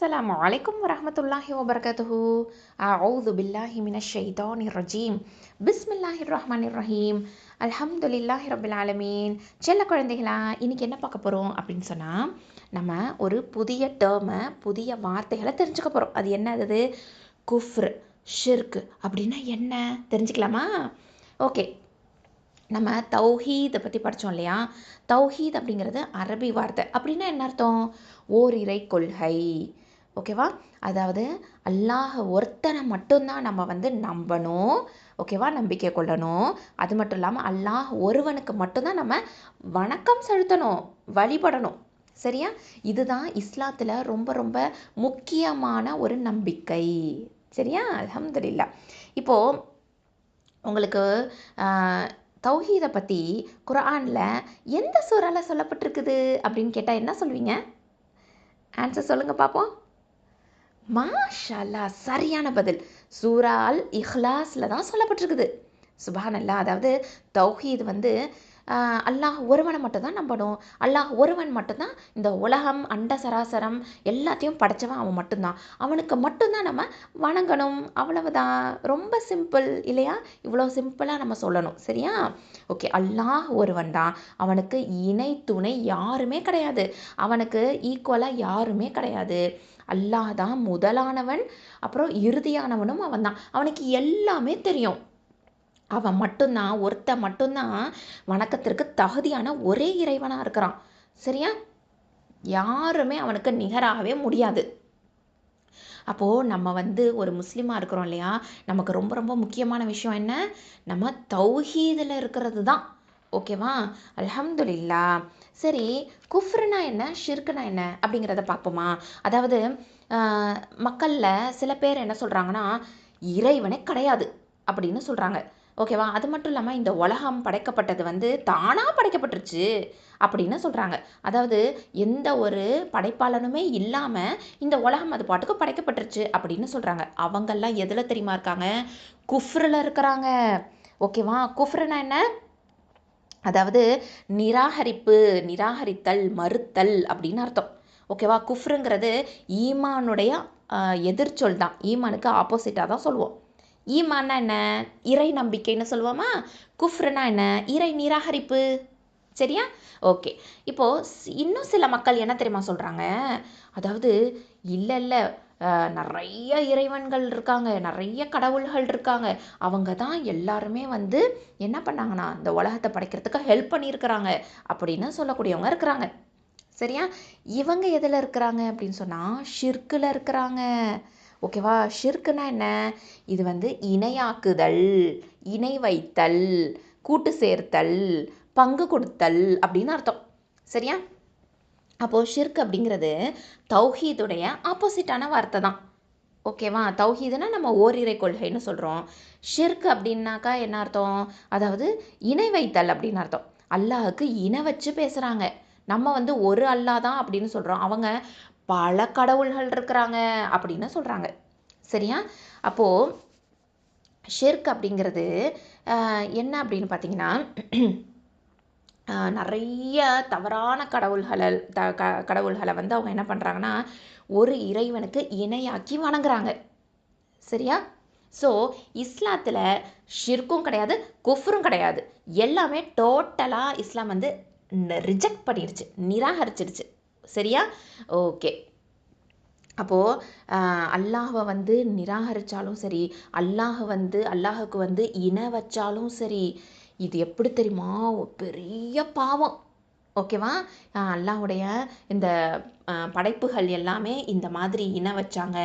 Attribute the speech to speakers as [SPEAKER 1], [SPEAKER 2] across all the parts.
[SPEAKER 1] السلام عليكم ورحمة الله وبركاته أعوذ بالله من الشيطان الرجيم بسم الله الرحمن الرحيم الحمد لله رب العالمين செல்ல குழந்தைகளா இன்னைக்கு என்ன பார்க்க போகிறோம் அப்படின்னு சொன்னால் நம்ம ஒரு புதிய டேர்மை புதிய வார்த்தைகளை தெரிஞ்சுக்க போகிறோம் அது என்ன அது குஃப்ரு ஷிர்க் அப்படின்னா என்ன தெரிஞ்சுக்கலாமா ஓகே நம்ம தௌஹீதை பற்றி படித்தோம் இல்லையா தௌஹீத் அப்படிங்கிறது அரபி வார்த்தை அப்படின்னா என்ன அர்த்தம் ஓரிரை கொள்கை ஓகேவா? அதாவது அல்லாஹ் ஒருத்தனை மட்டும்தான் நம்ம வந்து நம்பணும். ஓகேவா? நம்பிக்கை கொள்ளணும். அது மட்டும் இல்லாமல் அல்லாஹ் ஒருவனுக்கு மட்டும்தான் நம்ம வணக்கம் செலுத்தணும் வழிபடணும். சரியா? இதுதான் இஸ்லாத்தில் ரொம்ப ரொம்ப முக்கியமான ஒரு நம்பிக்கை. சரியா? அல்ஹம்துலில்லா. இப்போது உங்களுக்கு தௌஹீதை பற்றி குரானில் எந்த சூறாவில் சொல்லப்பட்டிருக்குது அப்படின்னு கேட்டால் என்ன சொல்லுவீங்க ஆன்சர் சொல்லுங்கள் பார்ப்போம் மாஷல்லா சரியான பதில். சூரா அல் இஹ்லாஸில் தான் சொல்லப்பட்டிருக்குது. சுபானல்லா அதாவது தௌஹீத் வந்து அல்லாஹ் ஒருவனை மட்டும்தான் நம்பணும். அல்லாஹ் ஒருவன் மட்டும்தான் இந்த உலகம் அண்ட சராசரம் எல்லாத்தையும் படைச்சவன் அவன் மட்டும்தான். அவனுக்கு மட்டும்தான் நம்ம வணங்கணும். அவ்வளவுதான். ரொம்ப சிம்பிள் இல்லையா? இவ்வளோ சிம்பிளாக நம்ம சொல்லணும். சரியா? ஓகே அல்லாஹ் ஒருவன் தான். அவனுக்கு இணை துணை யாருமே கிடையாது. அவனுக்கு ஈக்குவலாக யாருமே கிடையாது. அல்லாஹ் தான் முதலானவன். அப்புறம் இறுதியானவனும் அவன் தான் அவனுக்கு எல்லாமே தெரியும். அவன் மட்டும்தான் ஒருத்த மட்டும்தான் வணக்கத்திற்கு தகுதியான ஒரே இறைவனாக இருக்கிறான். சரியா? யாருமே அவனுக்கு நிகராகவே முடியாது. அப்போது நம்ம வந்து ஒரு முஸ்லீமாக இருக்கிறோம் இல்லையா? நமக்கு ரொம்ப ரொம்ப முக்கியமான விஷயம் என்ன? நம்ம தௌஹீதில் இருக்கிறது தான். ஓகேவா அலமதுல்லா சரி குஃப்ருனா என்ன? ஷிர்க்குனா என்ன? அப்படிங்கிறத பார்ப்போமா. அதாவது மக்களில் சில பேர் என்ன சொல்கிறாங்கன்னா இறைவனே கிடையாது அப்படின்னு சொல்கிறாங்க ஓகேவா? அது மட்டும் இல்லாமல் இந்த உலகம் படைக்கப்பட்டது வந்து தானாக படைக்கப்பட்டுருச்சு அப்படின்னு சொல்கிறாங்க அதாவது எந்த ஒரு படைப்பாளனுமே இல்லாமல் இந்த உலகம் அது பாட்டுக்கு படைக்கப்பட்டுருச்சு அப்படின்னு சொல்கிறாங்க அவங்கெல்லாம் எதில் தெரியுமா இருக்காங்க? குஃப்ரில் இருக்கிறாங்க. ஓகேவா? குஃப்ருனா என்ன? அதாவது நிராகரிப்பு நிராகரித்தல் மறுத்தல் அப்படின்னு அர்த்தம். ஓகேவா? குஃப்ருங்கிறது ஈமானுடைய எதிர்ச்சொல் தான். ஈமானுக்கு ஆப்போசிட்டாக தான் சொல்லுவோம் ஈமான்னா என்ன? இறை நம்பிக்கைன்னு சொல்லுவோமா? குஃப்ருனா என்ன? இறை நிராகரிப்பு. சரியா? ஓகே. இப்போது இன்னும் சில மக்கள் என்ன தெரியுமா சொல்கிறாங்க அதாவது இல்லை இல்லை. நிறைய இறைவன்கள் இருக்காங்க. நிறைய கடவுள்கள் இருக்காங்க. அவங்க தான் எல்லாருமே வந்து என்ன பண்ணாங்கன்னா இந்த உலகத்தை படைக்கிறதுக்கு ஹெல்ப் பண்ணியிருக்கிறாங்க அப்படின்னு சொல்லக்கூடியவங்க இருக்கிறாங்க. சரியா? இவங்க எதில் இருக்கிறாங்க அப்படின்னு சொன்னால் ஷிர்கில் இருக்கிறாங்க. ஓகேவா ஷிர்க்குனா என்ன? இது வந்து இணையாக்குதல் இணை வைத்தல் கூட்டு சேர்த்தல் பங்கு கொடுத்தல் அப்படின்னு அர்த்தம். சரியா? அப்போது ஷிர்க் அப்படிங்கிறது தௌஹீதுடைய ஆப்போசிட்டான வார்த்தை தான். ஓகேவா தௌஹீதுனா நம்ம ஓரிரை கொள்கைன்னு சொல்கிறோம் ஷிர்க் அப்படின்னாக்கா என்ன அர்த்தம்? அதாவது இணை வைத்தல் அப்படின்னு அர்த்தம். அல்லாஹுக்கு இணை வச்சு பேசுகிறாங்க நம்ம வந்து ஒரு அல்லா தான் அப்படின்னு சொல்கிறோம் அவங்க பல கடவுள்கள் இருக்கிறாங்க அப்படின்னு சொல்கிறாங்க சரியா? அப்போது ஷிர்க் அப்படிங்கிறது என்ன அப்படின்னு பார்த்தீங்கன்னா நிறைய தவறான கடவுள்களை த க கடவுள்களை வந்து அவங்க என்ன பண்ணுறாங்கன்னா ஒரு இறைவனுக்கு இணையாக்கி வணங்குறாங்க. சரியா? ஸோ இஸ்லாத்தில் ஷிர்க்கும் கிடையாது குஃப்ரும் கிடையாது. எல்லாமே டோட்டலாக இஸ்லாம் வந்து ரிஜெக்ட் பண்ணிடுச்சு நிராகரிச்சிடுச்சு சரியா? ஓகே அப்போது அல்லாஹை வந்து நிராகரித்தாலும் சரி அல்லாஹை வந்து அல்லாஹுக்கு வந்து இன வச்சாலும் சரி இது எப்படி தெரியுமா? பெரிய பாவம். ஓகேவா அல்லாஹுடைய இந்த படைப்புகள் எல்லாமே இந்த மாதிரி இன வச்சாங்க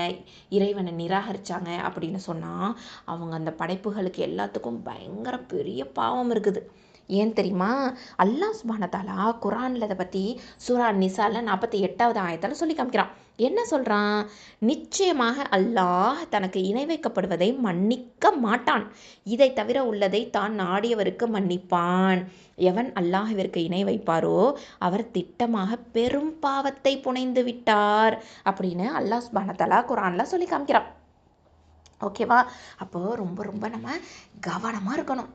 [SPEAKER 1] இறைவனை நிராகரித்தாங்க அப்படின்னு சொன்னால் அவங்க அந்த படைப்புகளுக்கு எல்லாத்துக்கும் பயங்கர பெரிய பாவம் இருக்குது. ஏன் தெரியுமா? அல்லாஹ் சுபானத்தாலா குரானில் அதை பற்றி சூரா நிசால நாற்பத்தி எட்டாவது ஆயத்தால் சொல்லி காமிக்கிறான். என்ன சொல்கிறான் நிச்சயமாக அல்லாஹ் தனக்கு இணை வைக்கப்படுவதை மன்னிக்க மாட்டான். இதை தவிர உள்ளதை தான் நாடியவருக்கு மன்னிப்பான். எவன் அல்லாஹிற்கு இணை வைப்பாரோ அவர் திட்டமாக பெரும் பாவத்தை புனைந்து விட்டார் அப்படின்னு அல்லாஹ் சுபானத்தாலா குரானில் சொல்லி காமிக்கிறான். ஓகேவா? அப்போது ரொம்ப ரொம்ப நம்ம கவனமாக இருக்கணும்.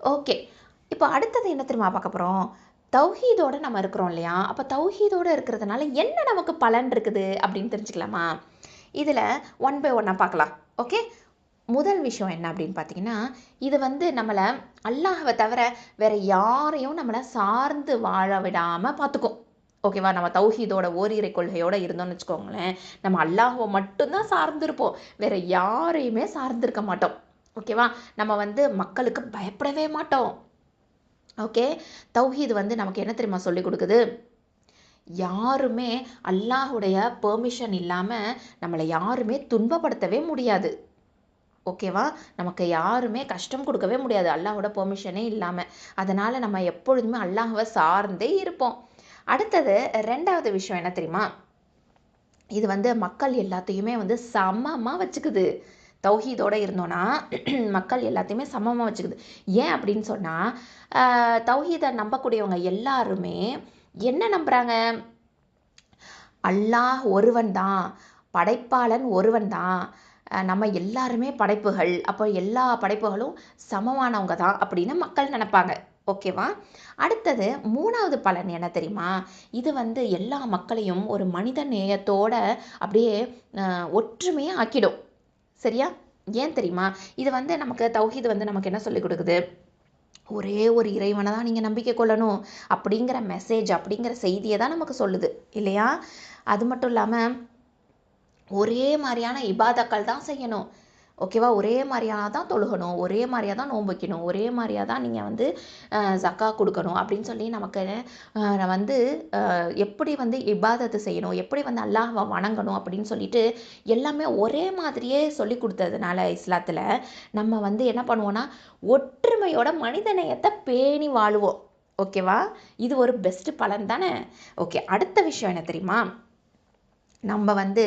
[SPEAKER 1] ஓகே. இப்போ அடுத்தது என்ன தெரியுமா பார்க்க போகிறோம் தௌஹீதோட நம்ம இருக்கிறோம் இல்லையா? அப்போ தௌஹீதோட இருக்கிறதுனால என்ன நமக்கு பலன் இருக்குது அப்படின்னு தெரிஞ்சுக்கலாமா? இதில் ஒன் பை ஒன்னாக பார்க்கலாம். ஓகே முதல் விஷயம் என்ன அப்படின்னு பார்த்தீங்கன்னா இது வந்து நம்மளை அல்லாஹவை தவிர வேறு யாரையும் நம்மளை சார்ந்து வாழ விடாமல் பார்த்துக்கும். ஓகேவா நம்ம தௌஹீதோட ஓரிரை கொள்கையோடு இருந்தோம்னு வச்சுக்கோங்களேன். நம்ம அல்லாஹுவை மட்டும்தான் சார்ந்திருப்போம். வேறு யாரையுமே சார்ந்திருக்க மாட்டோம். ஓகேவா நம்ம வந்து மக்களுக்கு பயப்படவே மாட்டோம். ஓகே தௌஹீது வந்து நமக்கு என்ன தெரியுமா சொல்லி கொடுக்குது? யாருமே அல்லாஹுடைய பெர்மிஷன் இல்லாமல் நம்மளை யாருமே துன்பப்படுத்தவே முடியாது. ஓகேவா நமக்கு யாருமே கஷ்டம் கொடுக்கவே முடியாது அல்லாஹோட பெர்மிஷனே இல்லாமல் அதனால் நம்ம எப்பொழுதுமே அல்லாஹுவை சார்ந்தே இருப்போம். அடுத்தது ரெண்டாவது விஷயம் என்ன தெரியுமா? இது வந்து மக்கள் எல்லாத்தையுமே வந்து சமமாக வச்சுக்குது. தௌஹீதோடு இருந்தோன்னா மக்கள் எல்லாத்தையுமே சமமாக வச்சுக்குது. ஏன் அப்படின்னு சொன்னால் தௌஹீதை நம்பக்கூடியவங்க எல்லாருமே என்ன நம்புகிறாங்க அல்லாஹ் ஒருவன் தான் படைப்பாளன் ஒருவன் தான். நம்ம எல்லாருமே படைப்புகள். அப்போ எல்லா படைப்புகளும் சமமானவங்க தான் அப்படின்னு மக்கள் நினைப்பாங்க. ஓகேவா? அடுத்தது மூணாவது பலன் என்ன தெரியுமா? இது வந்து எல்லா மக்களையும் ஒரு மனித நேயத்தோட அப்படியே ஒற்றுமையாக ஆக்கிடும். சரியா? ஏன் தெரியுமா? இது வந்து நமக்கு தௌஹீது வந்து நமக்கு என்ன சொல்லிக் கொடுக்குது? ஒரே ஒரு இறைவனை தான் நீங்கள் நம்பிக்கை கொள்ளணும் அப்படிங்கிற மெசேஜ் அப்படிங்கிற செய்தியை தான் நமக்கு சொல்லுது. இல்லையா? அது மட்டும் இல்லாமல் ஒரே மாதிரியான இபாதக்கள் தான் செய்யணும். ஓகேவா ஒரே மாதிரியாக தான் தொழுகணும். ஒரே மாதிரியாக தான் நோன்பு வைக்கணும். ஒரே மாதிரியாக தான் நீங்கள் வந்து ஜக்கா கொடுக்கணும். அப்படின்னு சொல்லி நமக்கு வந்து எப்படி வந்து இபாதத்தை செய்யணும்? எப்படி வந்து அல்லாஹை வணங்கணும்? அப்படின்னு சொல்லிட்டு எல்லாமே ஒரே மாதிரியே சொல்லி கொடுத்ததுனால இஸ்லாத்தில் நம்ம வந்து என்ன பண்ணுவோன்னா ஒற்றுமையோட மனிதநேயத்தை பேணி வாழுவோம். ஓகேவா இது ஒரு பெஸ்ட்டு பலன் தானே? ஓகே அடுத்த விஷயம் என்ன தெரியுமா? நம்ம வந்து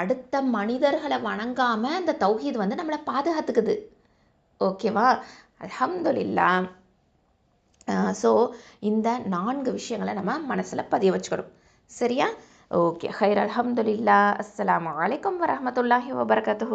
[SPEAKER 1] அடுத்த மனிதர்களை வணங்காம இந்த தௌஹீத் வந்து நம்மளை பாதுகாத்துக்குது. ஓகேவா அலமதுல்லா ஸோ இந்த நான்கு விஷயங்களை நம்ம மனசில் பதிய வச்சுக்கணும். சரியா? ஓகே ஹைர் அலமதுல்லா அஸ்லாம் வலைக்கம் வரமத்துல்லாஹி வபர்கத்து